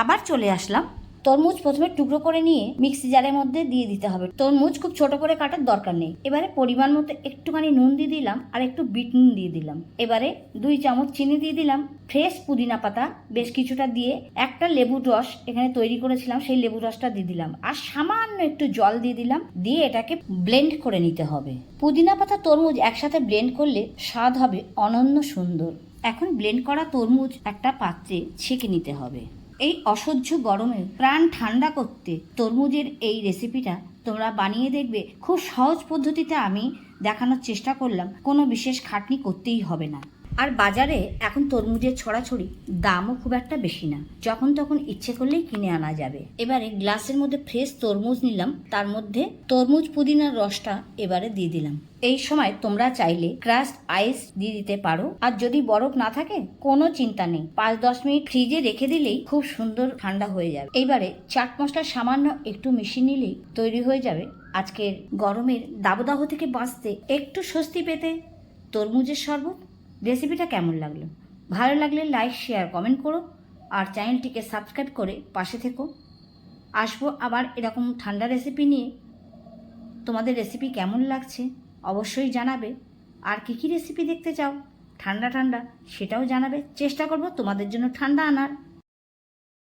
আবার চলে আসলাম। তরমুজ প্রথমে টুকরো করে নিয়ে মিক্সি জারের মধ্যে দিয়ে দিতে হবে। তরমুজ খুব ছোট করে কাটার দরকার নেই। এবারে পরিমাণ মতো একটুখানি নুন দিয়ে দিলাম আর একটু বিট নুন দিয়ে দিলাম। এবারে দুই চামচ চিনি দিয়ে দিলাম। ফ্রেশ পুদিনা পাতা বেশ কিছুটা দিয়ে একটা লেবুর রস এখানে তৈরি করেছিলাম, সেই লেবুর রসটা দিয়ে দিলাম। আর সামান্য একটু জল দিয়ে দিলাম। দিয়ে এটাকে ব্লেন্ড করে নিতে হবে। পুদিনা পাতা, তরমুজ একসাথে ব্লেন্ড করলে স্বাদ হবে অনন্য সুন্দর। এখন ব্লেন্ড করা তরমুজ একটা পাত্রে ছেঁকে নিতে হবে। এই অসহ্য গরমে প্রাণ ঠান্ডা করতে তরমুজের এই রেসিপিটা তোমরা বানিয়ে দেখবে। খুব সহজ পদ্ধতিতে আমি দেখানোর চেষ্টা করলাম। কোনো বিশেষ খাটনি করতেই হবে না। আর বাজারে এখন তরমুজের ছড়াছড়ি দামও খুব একটা বেশি না। যখন তখন ইচ্ছে করলেই কিনে আনা যাবে। এবারে গ্লাসের মধ্যে ফ্রেশ তরমুজ নিলাম, তার মধ্যে তরমুজ পুদিনার রসটা এবারে দিয়ে দিলাম। এই সময় তোমরা চাইলে ক্রাস্ট আইস দিয়ে দিতে পারো। আর যদি বরফ না থাকে, কোনো চিন্তা নেই। পাঁচ দশ মিনিট ফ্রিজে রেখে দিলেই খুব সুন্দর ঠান্ডা হয়ে যাবে। এইবারে চাট মশলা সামান্য একটু মিশিয়ে নিলেই তৈরি হয়ে যাবে আজকের গরমের দাবদাহ থেকে বাঁচতে একটু স্বস্তি পেতে তরমুজের শরবত। রেসিপিটা কেমন লাগল? ভালো লাগলে লাইক শেয়ার কমেন্ট করো আর চ্যানেলটিকে সাবস্ক্রাইব করে পাশে থেকো। আসব আবার এরকম ঠান্ডা রেসিপি নিয়ে। তোমাদের রেসিপি কেমন লাগছে অবশ্যই জানাবে। আর কী কী রেসিপি দেখতে চাও ঠান্ডা ঠান্ডা সেটাও জানাবে। চেষ্টা করব তোমাদের জন্য ঠান্ডা আনার।